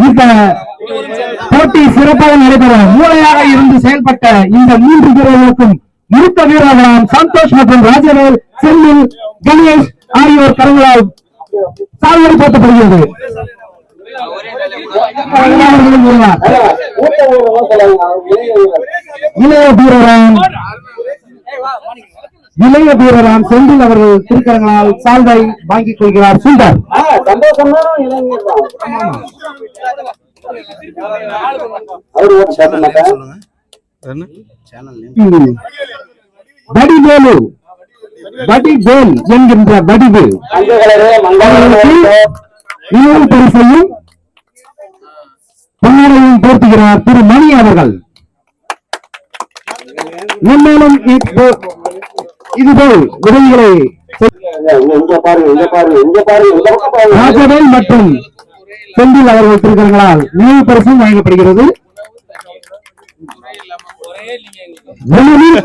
இந்த போட்டி சிறப்பாக நடைபெற மூளையாக இருந்து செயல்பட்ட இந்த மூன்று வீரர்களுக்கும் மூத்த வீரர்களாம் சந்தோஷ் மற்றும் ராஜவேல் செல்லில் கணேஷ் ஆகியோர் கரங்களால் சாதனை போட்டப்படுகிறது. இளைய இளைய வீரராம் இளைய வீரராம் செந்தில் அவர்கள் திருக்கரங்களால் சால்வை வாங்கிக் கொள்கிறார் சுந்தர். வடிவேலு. வடிவேல் என்கின்ற வடிவு. இன்னொரு பரிசையும் பொன்னாடையும் போர்த்துகிறார் திரு மணி அவர்கள் இப்போ- இதுபோல் உதவிகளை இங்க இந்த ராஜவேல் மற்றும் செந்தில் அவர்கள் திருக்கரங்களால் நினைவு பரிசும் வழங்கப்படுகிறது. உணவில்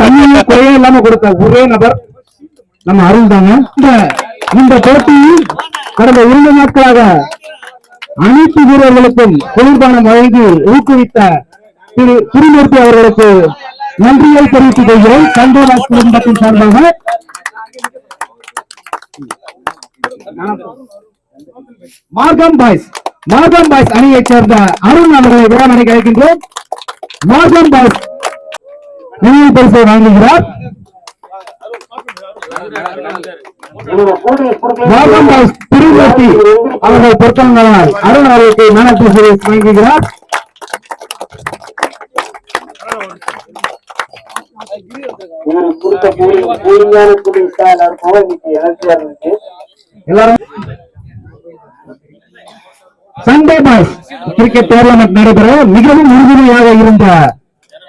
குறைய இல்லாம கொடுத்த ஒரே நபர் நம்ம அருள் தாங்க. இந்த இந்த போட்டியில் கடந்த இரண்டு நாட்களாக அனைத்து வீரர்களுக்கும் குளிர்பானம் வழங்கி ஊக்குவித்த திரு திருமூர்த்தி அவர்களுக்கு நன்றியை தெரிவித்துக் கொள்கிறோம் சந்தோராஜ் குடும்பத்தின் சார்பாக. மார்கம் பாய்ஸ் மார்கம் பாய்ஸ் அணியை சேர்ந்த அருண் அவர்களை விழாமணி கிடைக்கின்றோம் மார்கம் பாய்ஸ் நினைவு பரிசை வாங்குகிறார். இவங்க பாய்ஸ் திருமூர்த்தி அவர்கள் பொருத்தங்களால் அருண் அவர்களுக்கு மேனேஜ் சர்வீஸ் வழங்குகிறார் கொடுத்த கூலி கூலியான எல்லாருக்கும் இன்னைக்கு எனர்ஜியா இருந்துச்சு எல்லாரும் சண்டே பாய்ஸ் கிரிக்கெட் டோர்னமெண்ட் நடைபெற மிகவும் உறுதுணையாக இருந்த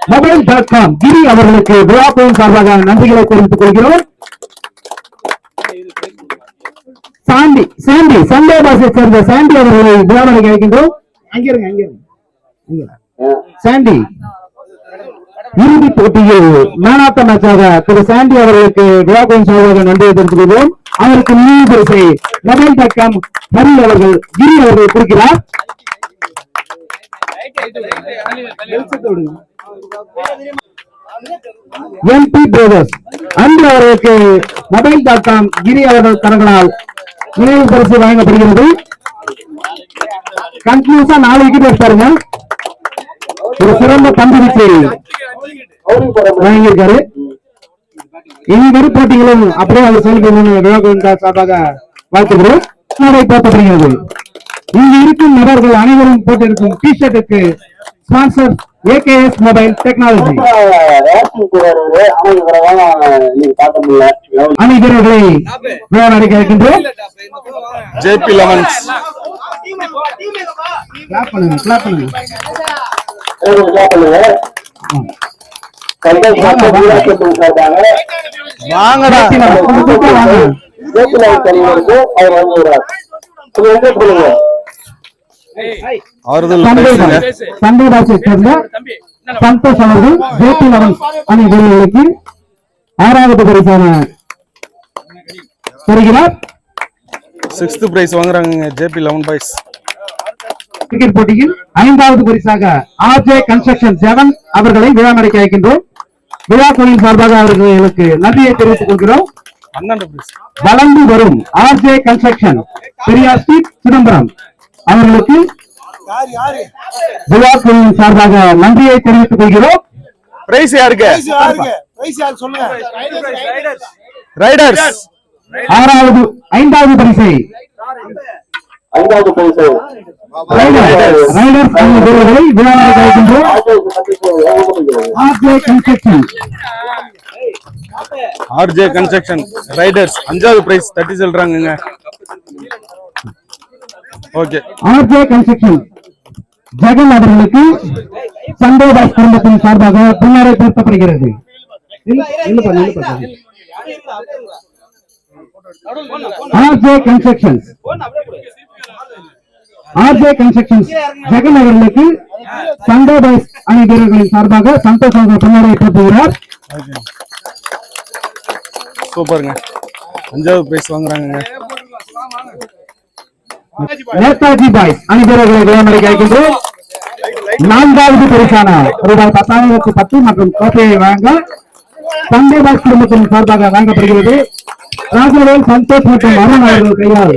மொபைல் டாட் காம் கிரி அவர்களுக்கு விழாப்போம் சார்பாக நன்றிகளை தெரிவித்துக் கொள்கிறோம் சாண்டி சாண்டி சண்டே பாய்ஸை சேர்ந்த சாண்டி அவர்களை விழாவனை அழைக்கின்றோம் அங்கிருங்க அங்கிருங்க. சாண்டி இறுதி போட்டியில் மேன் ஆஃப் த மேட்சாக திரு சாண்டி அவர்களுக்கு விழா சார்பாக நன்றியை தெரிவித்துக்கொள்வோம். அவருக்கு நினைவு பரிசை மொபைல் டாட் ஹரி அவர்கள் கிரி அவர்கள் கொடுக்கிறார். எம்பி பிரதர்ஸ் அன்று அவர்களுக்கு மொபைல் டாட் காம் கிரி அவர்கள் தரங்களால் நினைவு பரிசு வழங்கப்படுகிறது. கண்டினியூஸா நாலு விக்கெட் எடுத்தாருங்க. ஒரு சிறந்த பந்து வீச்சு பவுலிங் போட வழங்கியிருக்காரு இனி வரும் போட்டிகளும் அப்படியே அவர் விவேகானந்தா சார்பாக வாழ்த்துகிறோம். நடை போட்டப்படுகிறது இங்கு இருக்கும் நபர்கள் அனைவரும் போட்டிருக்கும் டி ஷர்ட்டுக்கு ஸ்பான்சர் ஏகேஎஸ் மொபைல் டெக்னாலஜி வீரர்களை விளையாட இருக்கின்றோம் ஜேபி கிளாப் பண்ணுங்க கிளாப் பண்ணுங்க. வாங்கடா. ஆறுதல் ராசியை சேர்ந்த சந்தோஷ் அவர்கள் அணி வீரர்களுக்கு ஆறாவது பரிசான தருகிறார் சிக்ஸ்த் பிரைஸ் வாங்குறாங்க ஜேபி லெவன் பாய்ஸ் கிரிக்கெட் போட்டியில் ஐந்தாவது பரிசாக ஆர்ஜே கன்ஸ்ட்ரக்ஷன் செவன் அவர்களை விழா நடக்க அழைக்கின்றோம். விழா குழுவின் சார்பாக அவர்களுக்கு நன்றியை தெரிவித்துக் கொள்கிறோம். வளர்ந்து வரும் RJ construction Periyar street Chidambaram அவர்களுக்கு விழா குழுவின் சார்பாக நன்றியை தெரிவித்துக் கொள்கிறோம். பிரைஸ் யாருக்கு? ரைடர்ஸ் ஆறாவது ஐந்தாவது பரிசை ஐந்தாவது பரிசு. ஆர்ஜே கன்ஸ்ட்ரக்ஷன் ரைடர்ஸ் அஞ்சாவது பிரைஸ் தட்டி சொல்றாங்கங்க. ஓகே. ஆர்ஜே கன்ஸ்ட்ரக்ஷன் ஜெகன் அவர்களுக்கு சண்டே பாஸ் குடும்பத்தின் சார்பாக புன்னரை திருத்தப்படுகிறது RJ construction. RJ construction Jagan அவர்களுக்கு சண்டே பாய்ஸ் அணி வீரர்களின் சார்பாக சந்தோஷமாக புன்னரை திருப்புகிறார் சூப்பருங்க. அஞ்சாவது பிரைஸ் வாங்குறாங்கங்க. நேதாஜி பாய்ஸ் அணி வீரர்களை விளையாடி அழைக்கின்றோம் நான்காவது பரிசான ரூபாய் பத்தாயிரத்து பத்து மற்றும் கோப்பையை வழங்க சண்டே பாய்ஸ் குடும்பத்தின் சார்பாக வழங்கப்படுகிறது ராஜவேல் சந்தோஷ் மற்றும் அருண் அவர்கள் கையால்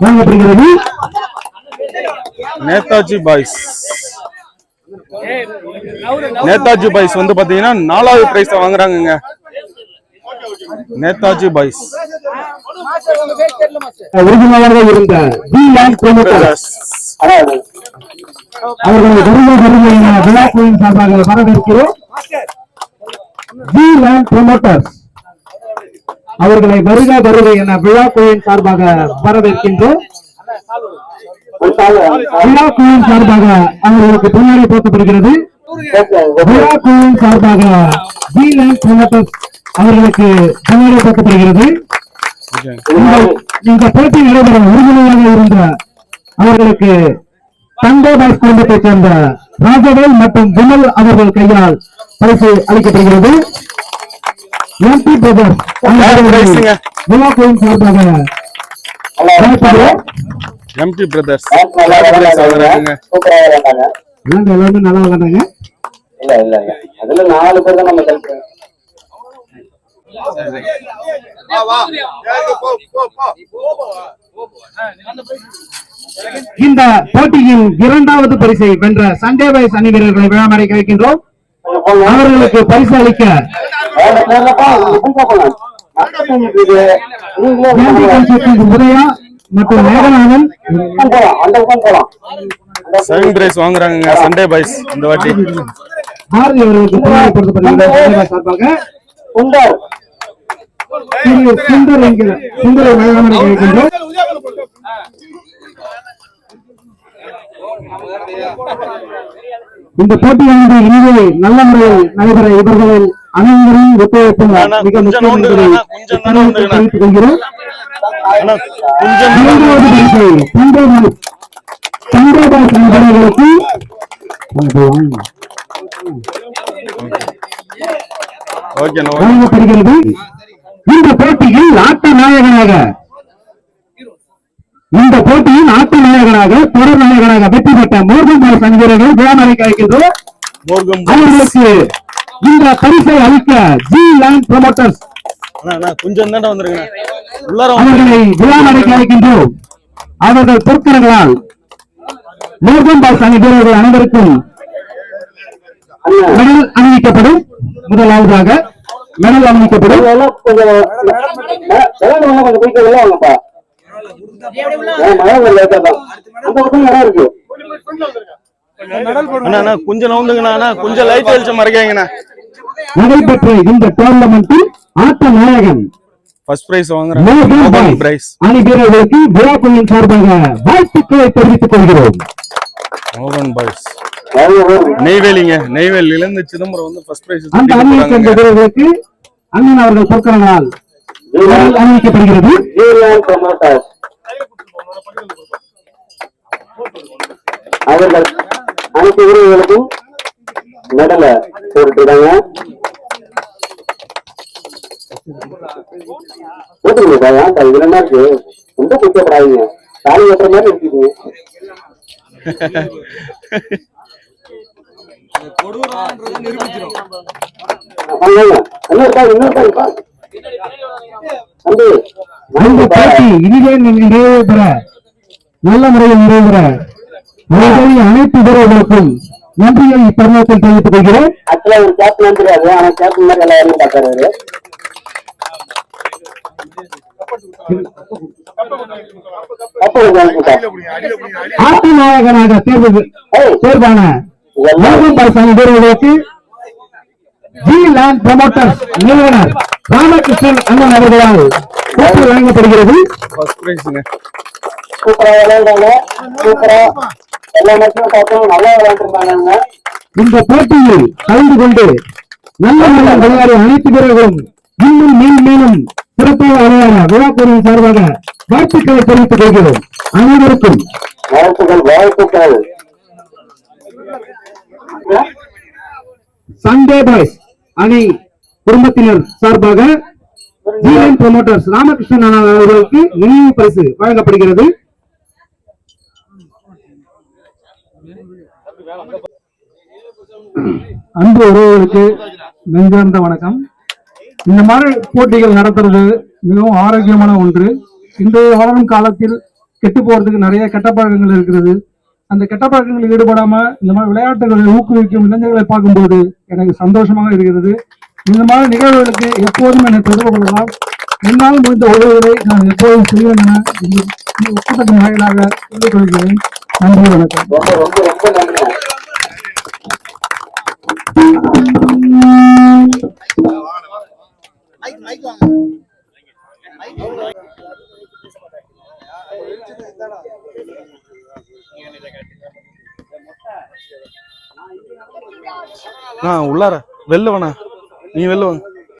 வழங்கப்படுகிறது நேதாஜி பாய்ஸ். நேதாஜி பாய்ஸ் வந்து பாத்தீங்கன்னா நாலாவது பிரைஸ் வாங்குறாங்கங்க. நேதாஜி பாய்ஸ். உறுதியாக இருந்த டி லேண்ட் ப்ரொமோட்டர் அவர்களை வருகை வருகை என விழாக்குழுவின் சார்பாக வரவேற்கிறோம். டி லேண்ட் ப்ரொமோட்டர்ஸ் அவர்களை வருக வருகை என விழாக்குழுவின் சார்பாக வரவேற்கின்றோம். விழாக்குழுவின் சார்பாக அவர்களுக்கு பின்னாடி விழாக்குழுவின் சார்பாக ப்ரொமோட்டர்ஸ் அவர்களுக்கு பின்னாடி போக்கப்படுகிறது. இந்த- போட்டி நடைபெற உறுதுணையாக இருந்த அவர்களுக்கு பாய்ஸ் குடும்பத்தைச் சேர்ந்த ராஜவேல் மற்றும் விமல் அவர்கள் கையால் பரிசு அளிக்கப்படுகிறது. எம்பி பிரதர்ஸ் சார்பாக. எம்டி பிரதர்ஸ் எல்லாருமே நல்லா விளையாண்டாங்க இல்ல இல்ல அதுல நாலு பேர் தான் நம்ம இந்த போட்டியின் இரண்டாவது பரிசை வென்ற சண்டே பாய்ஸ் அணி வீரர்களை விழாமறை வைக்கின்றோம். அவர்களுக்கு பரிசு அளிக்க உதயா மற்றும் மேகநாதன் பிரைஸ் வாங்குறாங்க சண்டே பாய்ஸ் இந்த வாட்டி. பாரதி அவர்களுக்கு பாய்ஸ் சார்பாக சுந்தர் திரு சுந்தர் என்கிற சுந்தரை விழாமறை வைக்கின்றோம். இந்த போட்டியானது இங்கே நல்ல முறையில் நடைபெற இவர்களில் அனைவரும் ஒத்துழைப்பு அண்ணா, மிக கொஞ்சம் முக்கியம் என்பதை. தெரிவித்துக் கொள்கிறோம்? வழங்கப்படுகிறது இந்த போட்டியில் ஆட்ட நாயகனாக இந்த போட்டியில் ஆட்ட நாயகனாக தொடர் நாயகனாக வெற்றி பெற்ற மோர்கன் வீரர்கள் விழாமறை அழைக்கின்றோம் அவர்களுக்கு இந்த பரிசை அளிக்க ஜி லேண்ட் ப்ரொமோட்டர்ஸ். கொஞ்சம் உள்ளார வாங்க. அவர்களை விழாமறைக்கு அழைக்கின்றோம் அவர்கள் பொற்கரங்களால் மோர்கன் பாய்ஸ் அணி வீரர்கள் அனைவருக்கும் மெடல் அணிவிக்கப்படும். முதலாவதாக மெடல் அணிவிக்கப்படும். கொஞ்சம் நவுந்துங்கண்ணா அண்ணா கொஞ்சம் லைட் வெளிச்சம் மறைக்காங்கண்ணா நடைபெற்ற இந்த டோர்னமெண்டில் ஆட்ட நாயகன் ஃபர்ஸ்ட் பிரைஸ் வாங்குறாங்க. பிரைஸ் அணி வீரர்களுக்கு விழாக்குழுவின் சார்பாக வாழ்த்துக்களை தெரிவித்துக் கொள்கிறோம். மோகன் பாய்ஸ். நெய்வேலிங்க. நெய்வேலியில இருந்து சிதம்பரம் வந்து ஃபர்ஸ்ட் பிரைஸ் அந்த அணியை சேர்ந்த வீரர்களுக்கு அண்ணன் அவர்கள் ஜீவன் promoters. அவர்கள் அனைத்து வீரர்களுக்கும் மெடலை போட்டுருக்காங்க போட்டுருங்க சார் ஏன் சார் இதுல என்ன இருக்கு? ரொம்ப குற்றப்படாதீங்க தாலி கட்டுற மாதிரி இருக்கீங்க. நல்ல முறையில் நிறைவு பெற. உங்களுடைய அனைத்து வீரர்களுக்கும் நன்றியை இத்தருணத்தில் தெரிவித்துக் கொள்கிறேன். ஆக்சுவலா ஒரு கேப்டன் தெரியாது ஆனா கேப்டன் மாதிரி எல்லா வேலையும் பார்த்தாரு தேர்வு தேர்வான மோகன் பாய்சாமி ஜி லேண்ட் ப்ரமோட்டர்ஸ் நிறுவனர் ராமகிருஷ்ணன் அண்ணன் அவர்களால் கோப்பை வழங்கப்படுகிறது. சூப்பரா விளையாடுறாங்க சூப்பரா எல்லா மேட்சும் பார்த்தோம் நல்லா விளையாண்டுருந்தாங்க இந்த போட்டியில் கலந்து கொண்டு நல்ல நல்ல விளையாடிய அனைத்து வீரர்களும் இன்னும் மேலும் மேலும் சிறப்பாக விளையாட விழாக்குழுவின் சார்பாக வாழ்த்துக்களை தெரிவித்துக் கொள்கிறோம். அனைவருக்கும் வாழ்த்துக்கள் வாழ்த்துக்கள். சண்டே பாய்ஸ் அணி குடும்பத்தினர் சார்பாக ஜிஎன் ப்ரொமோட்டர்ஸ் ராமகிருஷ்ணன் அவர்களுக்கு நினைவு பரிசு வழங்கப்படுகிறது. அன்பு உறவுகளுக்கு நெஞ்சார்ந்த வணக்கம். இந்த மாதிரி போட்டிகள் நடத்துறது மிகவும் ஆரோக்கியமான ஒன்று. இன்றைய வளரும் காலத்தில் கெட்டு போறதுக்கு நிறைய கெட்ட பழக்கங்கள் இருக்கிறது. அந்த கெட்ட பழக்கங்களில் ஈடுபடாம இந்த மாதிரி விளையாட்டுகளை ஊக்குவிக்கும் இளைஞர்களை பார்க்கும்போது எனக்கு சந்தோஷமாக இருக்கிறது. இந்த மாதிரி நிகழ்வுகளுக்கு எப்போதும் என்னை தொடர்பு கொள்ளலாம். என்னால் முடிந்த உதவிகளை நான் எப்போதும் செய்வேன் என இந்த வாயிலாக சொல்லிக் கொள்கிறேன் நன்றி வணக்கம். உள்ளார. வெளில வேணா நீ வெளில வாங்க